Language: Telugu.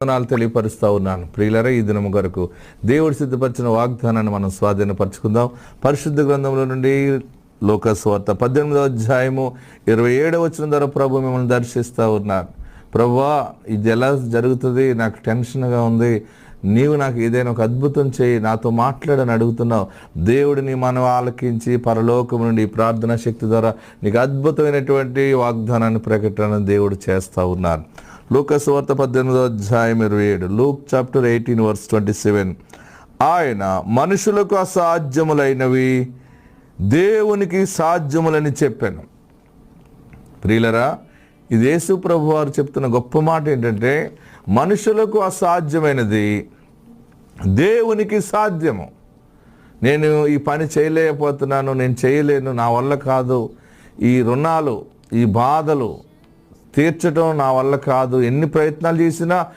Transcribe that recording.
వందనాలు తెలియపరుస్తూ ఉన్నాను. ప్రియులరే ఈ దినము కొరకు దేవుడు సిద్ధపరిచిన వాగ్దానాన్ని మనం స్వాధీనపరచుకుందాం. పరిశుద్ధ గ్రంథంలో నుండి లోకస్వార్త పద్దెనిమిదవ అధ్యాయము ఇరవై ఏడవ వచ్చిన ద్వారా ప్రభు మిమ్మల్ని దర్శిస్తూ ఉన్నారు ప్రభా ఇది ఎలా జరుగుతుంది? నాకు టెన్షన్గా ఉంది. నీవు నాకు ఏదైనా ఒక అద్భుతం చేయి నాతో మాట్లాడని అడుగుతున్నావు. దేవుడిని మనం ఆలకించి పరలోకం నుండి ప్రార్థనా శక్తి ద్వారా నీకు అద్భుతమైనటువంటి వాగ్దానాన్ని ప్రకటన దేవుడు చేస్తూ ఉన్నారు లూకస్ వార్త పద్దెనిమిదో అధ్యాయం ఇరవై ఏడు. Luke chapter eighteen verse twenty seven. ఆయన మనుషులకు అసాధ్యములైనవి దేవునికి సాధ్యములని చెప్పాను. ప్రియులరా ఇది యేసు ప్రభు వారు చెప్తున్న గొప్ప మాట ఏంటంటే మనుషులకు అసాధ్యమైనది దేవునికి సాధ్యము. నేను ఈ పని చేయలేకపోతున్నాను నేను చేయలేను నా వల్ల కాదు. ఈ రుణాలు ఈ బాధలు తీర్చడం నా వల్ల కాదు. ఎన్ని ప్రయత్నాలు చేసినా